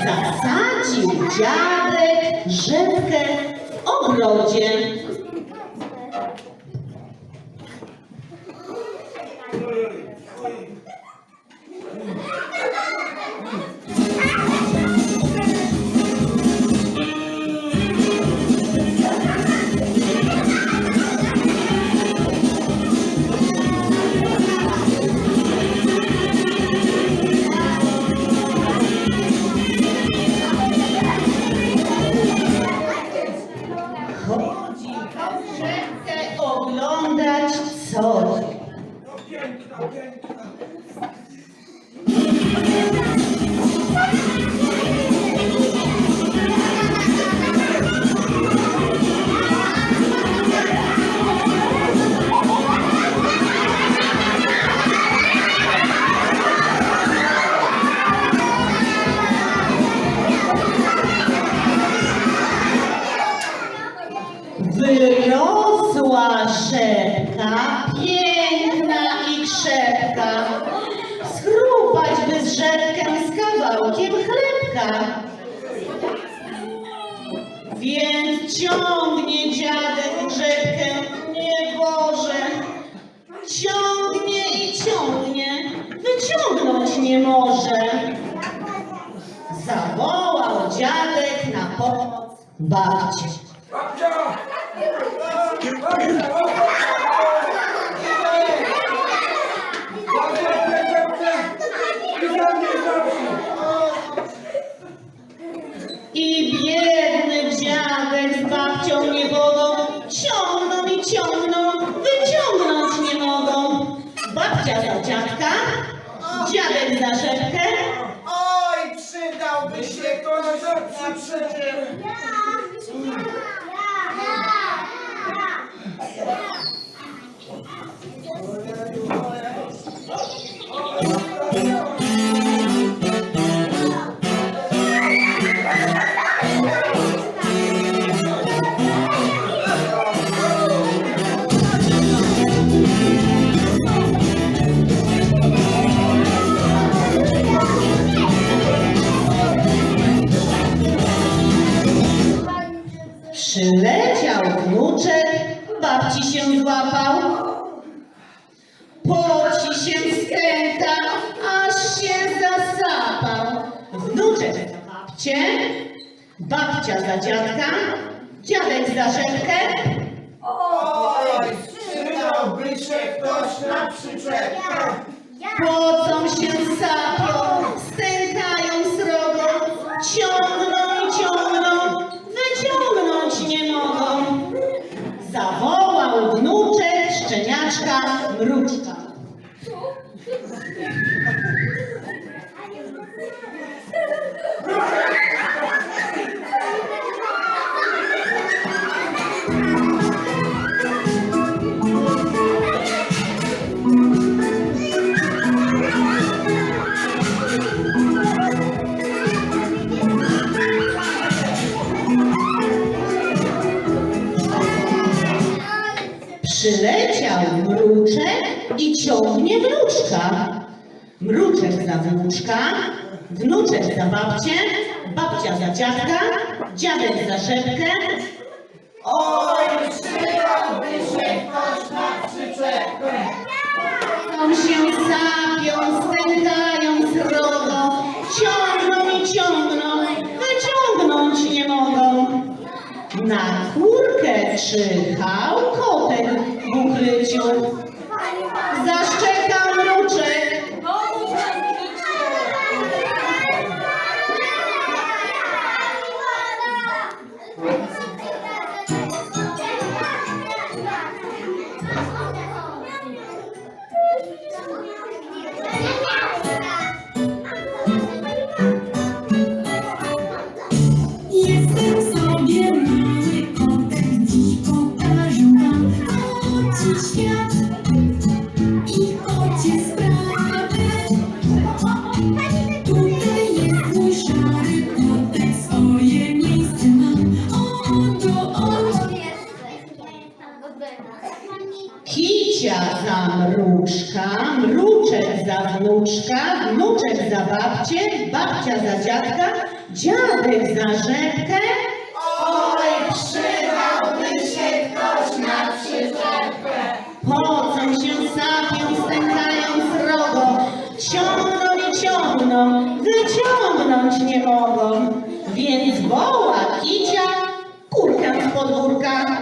Sadził dziadek rzepkę w ogrodzie. Piękna i krzepka. Schrupać by z rzepkę z kawałkiem chlebka. Więc ciągnie dziadek rzepkę, nie Boże. Ciągnie i ciągnie, wyciągnąć nie może. Zawołał dziadek na pomoc babcię. Babcia! Babcia! Dziadek się złapał. Poci się stęka, aż się zasapał. Wnuczek za babcię, babcia za dziadka, dziadek za rzepkę, Oj, przydałby się ktoś na przyczepkę. Pocą się sapią, Przyleciał mruczek i ciągnie wnuczka. Mruczek za wnuczka, wnuczek za babcię, babcia za dziadka, dziadek za rzepkę, Oj, przydałby się ktoś na przyczepkę. Tam się sapią, stękają srogo, ciągną i ciągną, wyciągnąć nie mogą. Na kurkę czyhał kotek w ukryciu. I kocie sprawy. Tutaj jest swoje miejsce kicia za mruczka, mruczek za wnuczka, wnuczek za babcię, babcia za dziadka, dziadek za rzepkę. Oj, przydałby ciągną, wyciągnąć nie mogą. Więc woła kicia, kurkę z podwórka.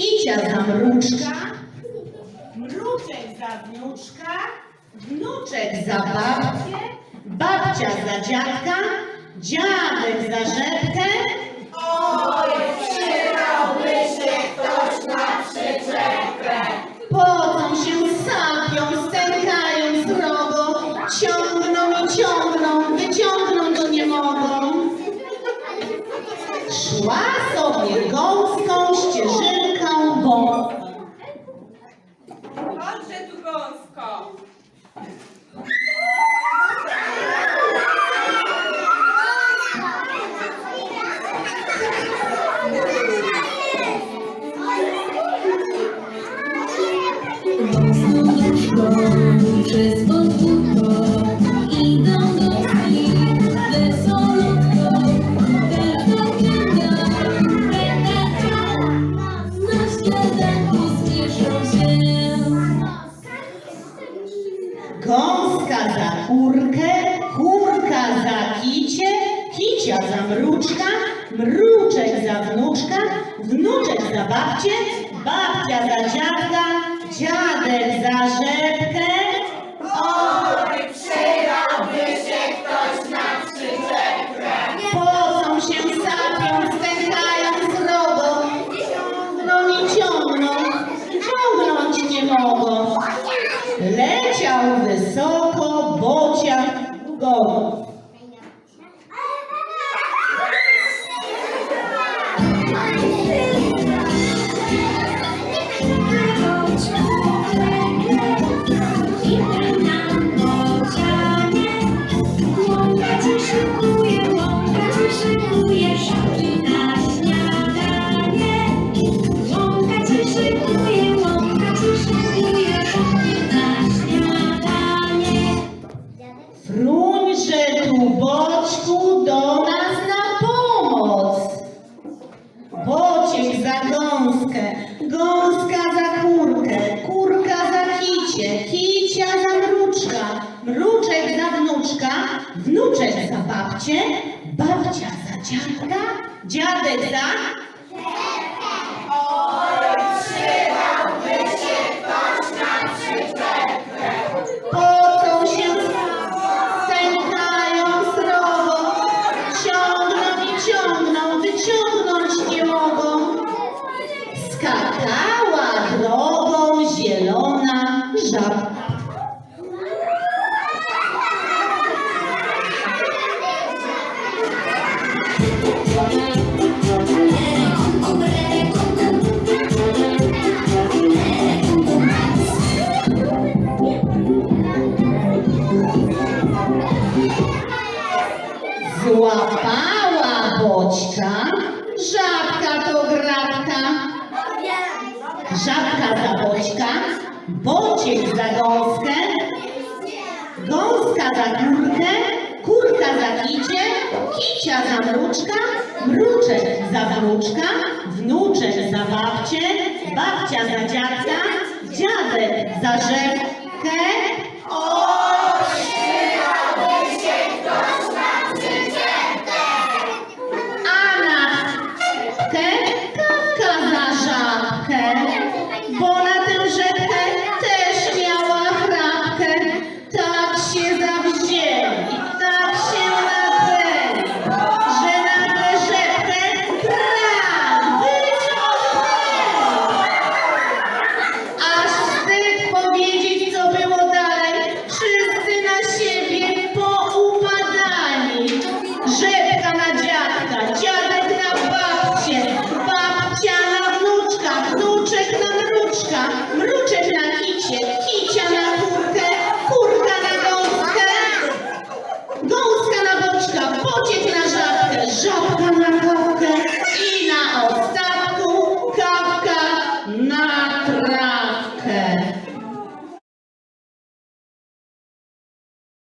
Kicia za mruczka, mruczek za wnuczka, wnuczek za babcię, babcia za dziadka, dziadek za rzepkę. Oj, przydałby się ktoś na przyczepkę. Gąska za kurkę, kurka za kicie, kicia za mruczka, mruczek za wnuczka, wnuczek za babcię, babcia za dziadka, dziadek za rzepkę. Żabka to gratka. Żabka za boćka, bociek za gąskę, gąska za kurkę, kurka za kicie, kicia za mruczka, mruczek za wnuczka, wnuczek za babcię, babcia za dziadka, dziadek za rzepkę.